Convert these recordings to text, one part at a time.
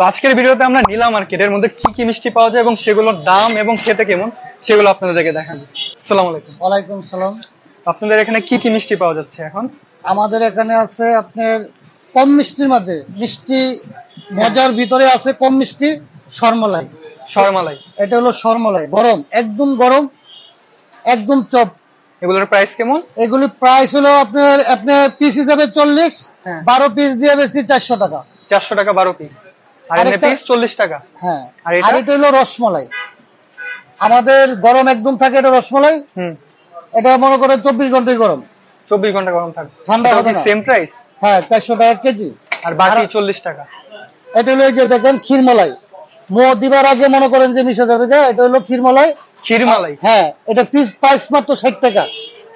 তো আজকের ভিডিওতে আমরা নীলা মার্কেটের মধ্যে কি কি মিষ্টি পাওয়া যায় এবং সেগুলোর দাম এবং খেতে কেমন সেগুলো আপনাদেরকে দেখাবো। আসসালামু আলাইকুম। ওয়ালাইকুম সালাম। আপনাদের এখানে কি কি মিষ্টি পাওয়া যাচ্ছে এখন? আমাদের এখানে আছে আপনার কম মিষ্টির মাঝে মিষ্টি মজার ভিতরে আছে কম মিষ্টি সরমলাই শর্মালাই। এটা হলো সরমলাই গরম একদম গরম একদম চপ। এগুলোর প্রাইস কেমন? এগুলি প্রাইস হলো আপনার আপনার পিস হিসাবে চল্লিশ হ্যাঁ। বারো পিস দিয়ে বেশি চারশো টাকা। চারশো টাকা বারো পিস আর এমনি পিস চল্লিশ টাকা। হ্যাঁ। আর এটা? হলো রসমলাই। আমাদের গরম একদম থাকে এটা রসমলাই। হুম। এটা মনে ঘন্টায় গরম। চব্বিশ ঘণ্টা গরম থাকবে। ঠান্ডা হবে না। সেম প্রাইস হ্যাঁ চারশো টাকা কেজি। আর বাকি আর- চল্লিশ টাকা? এটা হলো যে দেখেন ক্ষীরমলাই। মো দিবার আগে মনে করেন যে মিশে যাবে এটা হলো ক্ষীরমলাই। ক্ষীরমালাই? হ্যাঁ এটা পিস প্রাইস মাত্র ষাট টাকা।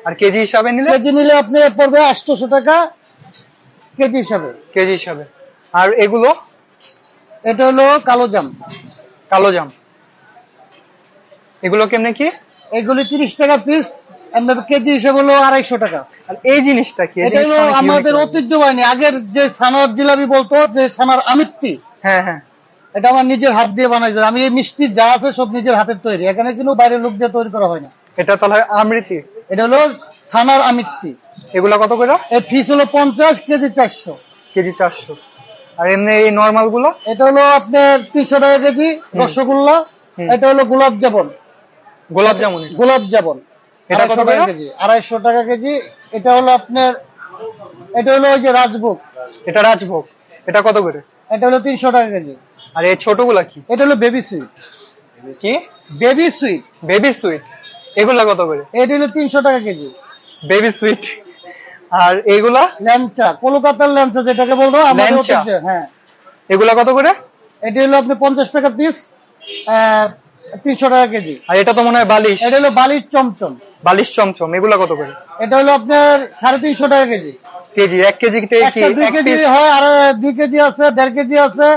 আর কেজি হিসাবে নিলে? কেজি নিলে আপনি পড়বে আটশোশো টাকা কেজি হিসাবে। কেজি হিসাবে। আর এগুলো? এটা হলো কালো জাম। কালো জাম। এগুলো কেমনে কি? এগুলি তিরিশ টাকা পিস কেজি হিসাবে হলো আড়াইশো টাকা। আর এই জিনিসটা কি? এটা হলো আমাদের। ঐতিহ্যবাহী আগের যে ছানার জিলাপি বলতো যে ছানার আমিত্তি হ্যাঁ হ্যাঁ। এটা আমার নিজের হাত দিয়ে বানাইছে। আমি এই মিষ্টি যা আছে সব নিজের হাতের তৈরি। এখানে কিন্তু বাইরের লোক দিয়ে তৈরি করা হয় না। এটা তাহলে আমৃতি? এটা হলো ছানার আমিত্তি। এগুলা কত করে? এর ফিস হলো পঞ্চাশ কেজি চারশো। কেজি চারশো। আর এমনি এই নর্মালগুলো? এটা হলো আপনার তিনশো টাকা কেজি রসগোল্লা এটা হলো গোলাপ জামুন। গোলাপ জামুন। গোলাপ জামুন। এটা কত টাকা? কেজি আড়াইশো টাকা কেজি। এটা হলো আপনার এটা হলো ওই যে রাজভোগ। এটা রাজভোগ। এটা কত করে? এটা হলো তিনশো টাকা কেজি। আর এই ছোটগুলা কি? এটা হলো বেবি সুইট কি? বেবি সুইট বেবি সুইট এগুলা কত করে? এটা হলো তিনশো টাকা কেজি। বেবি সুইট আর এগুলা? ল্যাংচা কলকাতার ল্যাংচা যেটাকে বলব আমাদের হ্যাঁ। এগুলা কত করে? এটা হলো আপনি পঞ্চাশ টাকা পিস তিনশো টাকা কেজি। আর এটা তো মনে হয় বালিশ। এটা হলো বালির চমচম। বালিশ চমচম এগুলা কত করে? এটা হলো আপনার সাড়ে তিনশো টাকা কেজি। কেজি এক কেজি কি একটা দুই কেজি হয় আর দুই কেজি আছে দেড় কেজি আছে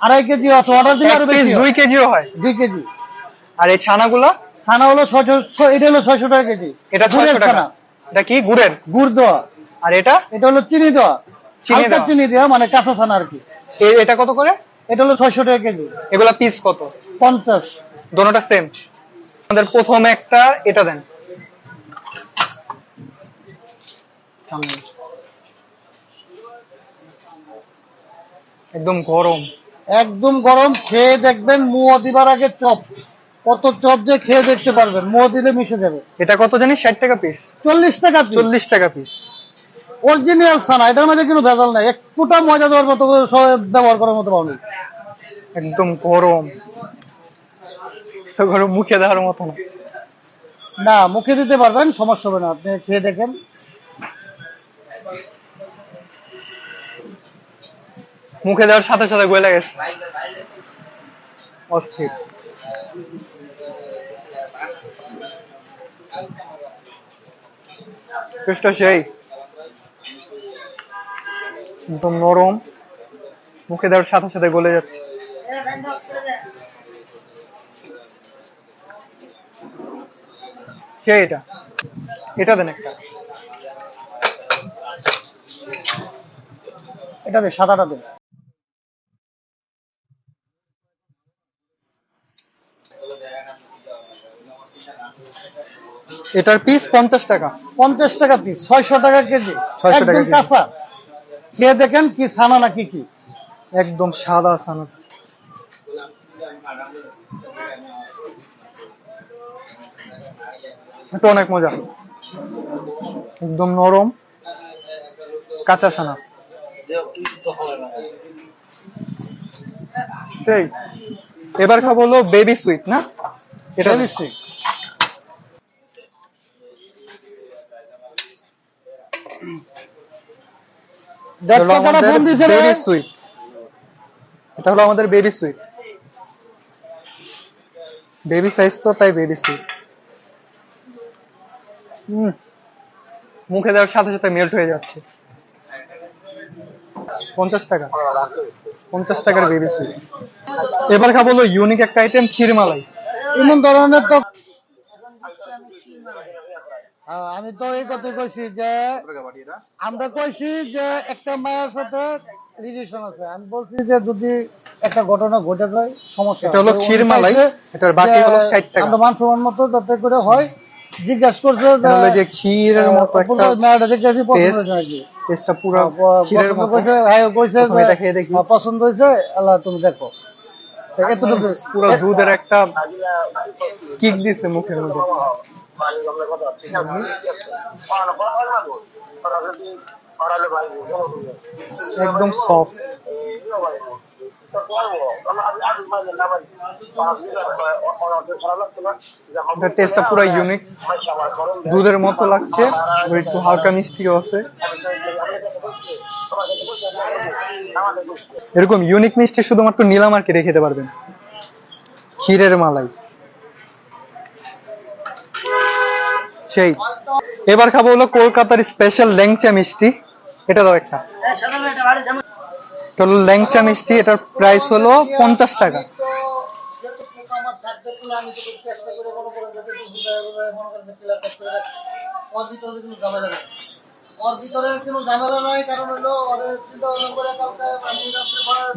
আড়াই কেজি আছে অর্ডার দিলে আরও বেশি দুই। কেজিও হয়? দুই কেজি। আর এই ছানাগুলা? ছানা হলো ছয়শো এটা হলো ছয়শো টাকা কেজি। এটা গুড়ের টাকা। ছানা। এটা কি? গুড়ের? গুড় দেওয়া। আর এটা? এটা হলো চিনি দেওয়া। চিনি দেওয়া। চিনি দেওয়া মানে কাঁচা ছানা আর কি। এটা কত করে? এটা হলো ছয়শো টাকা কেজি। এগুলা পিস কত? পঞ্চাশ। দোনোটা সেম আমাদের প্রথম একটা এটা দেন। একদম গরম। একদম গরম খেয়ে দেখবেন মুয়া দিবার আগে চপ। কত চপ যে খেয়ে দেখতে পারবেন মুয়া দিলে মিশে যাবে। এটা কত জানি ষাট টাকা পিস চল্লিশ টাকা চল্লিশ টাকা পিস অরিজিনাল ছানা এটার মধ্যে কোনো ভেজাল নাই। এক ফুটা মজা দেওয়ার মতো ব্যবহার করার মতো পাওনি একদম গরম। তো গরম মুখে দেওয়ার মতো না। না মুখে দিতে পারবেন সমস্যা হবে না আপনি খেয়ে দেখেন। মুখে দেওয়ার সাথে সাথে গলে গেছে। অস্থির। টেস্টটা সেই একদম নরম। মুখে দেওয়ার সাথে সাথে গলে যাচ্ছে। সেই এটা। এটা দেন একটা। এটা দে সাদাটা দেন। এটার পিস পঞ্চাশ টাকা। পঞ্চাশ টাকা পিস ছয়শো টাকা কেজি। 600 টাকা কাঁচা। খেয়ে দেখেন কি ছানা না কি কি? একদম সাদা সানা এটা অনেক মজা। একদম নরম কাঁচা সানা সেই এবার খাব হলো বেবি সুইট না? এটা sweet। এটা হলো দেখো কারা আমাদের ফোন দিছে রে? বেবি সুইট এটা হলো আমাদের বেবি সুইট বেবি সাইজ তো তাই বেবি সুইট মুখে দেওয়ার সাথে সাথে মেল্ট হয়ে যাচ্ছে। পঞ্চাশ টাকা। পঞ্চাশ টাকার বেবি সুইট এবার খাব হলো ইউনিক একটা আইটেম ক্ষীরমালাই। এমন ধরনের তো আমি তো এই কথা কইছি যে আমরা কইছি যে একটা মায়ের সাথে রিলেশন আছে। আমি বলছি যে যদি একটা ঘটনা ঘটে যায় সমস্যা এটা হলো আছে। ক্ষীর মালাই, এটার বাকি হলো 60 টাকা। আমরা মান সম্মান মতো যাতে করে হয়। জিজ্ঞাসা করছে যে তাহলে যে ক্ষীরের মতো একটা দেখে আসি পছন্দ হয়েছে নাকি? টেস্টটা পুরো ক্ষীরের মতো। কইছে হ্যাঁ কইছে যে, এটা খেয়ে দেখি। পছন্দ হয়েছে আল্লাহ তুমি দেখো। এতটুকু। পুরো দুধের একটা কিক দিছে মুখের মধ্যে। একদম সফট টেস্টটা পুরো ইউনিক দুধের মতো লাগছে একটু হালকা মিষ্টিও আছে। এরকম ইউনিক মিষ্টি শুধুমাত্র নীলা মার্কেটে খেতে পারবেন। ক্ষীরের মালাই। সেই। এবার খাব হলো কলকাতার স্পেশাল ল্যাংচা মিষ্টি। এটা দাও একটা। ল্যাংচা মিষ্টি, এটার প্রাইস হলো পঞ্চাশ টাকা।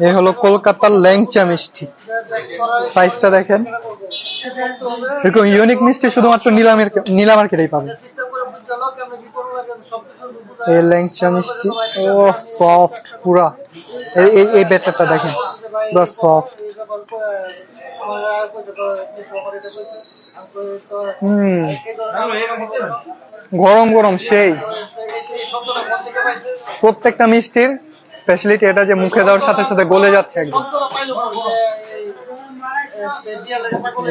এ হলো কলকাতার ল্যাংচা মিষ্টি। সাইজটা দেখেন। এরকম ইউনিক মিষ্টি শুধুমাত্র নীলা নীলা মার্কেটেই পাবেন এই ল্যাংচা মিষ্টি ও সফট পুরা। এই এই- ব্যাটারটা দেখেন, পুরো সফট গরম গরম, সেই। প্রত্যেকটা মিষ্টির স্পেশালিটি এটা যে মুখে দেওয়ার সাথে সাথে গলে যাচ্ছে একদম।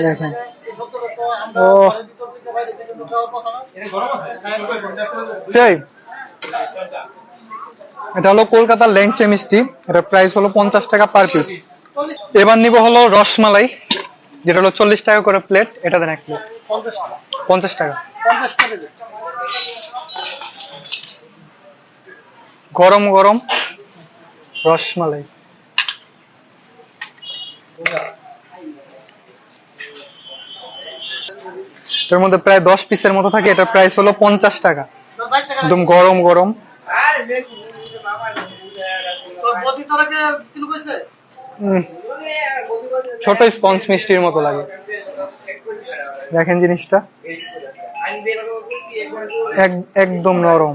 দেখেন। ও সেই। এটা হলো কলকাতার ল্যাংচা মিষ্টি। এটার প্রাইস হলো পঞ্চাশ টাকা পার পিস এবার নিব হলো রসমালাই, যেটা হলো চল্লিশ টাকা করে প্লেট এটা দেন এক প্লেট পঞ্চাশ টাকা। গরম গরম রসমালাই। এটার মধ্যে প্রায় দশ পিসের মতো থাকে এটা প্রাইস হলো পঞ্চাশ টাকা। একদম গরম গরম। ছোট স্পঞ্জ মিষ্টির মতো লাগে। দেখেন জিনিসটা। এক- একদম নরম।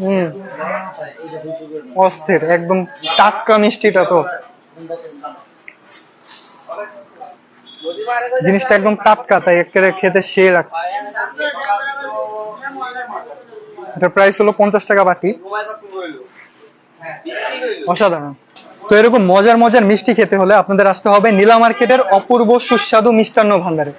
হম অস্থির, একদম টাটকা মিষ্টিটা তো। জিনিসটা একদম টাটকা, তাই একেবারে খেতে সে লাগছে এটার প্রাইস হলো পঞ্চাশ টাকা বাটি। অসাধারণ। তো এরকম মজার মজার মিষ্টি খেতে হলে আপনাদের আসতে হবে নীলা মার্কেটের অপূর্ব সুস্বাদু মিষ্টান্ন ভান্ডারে।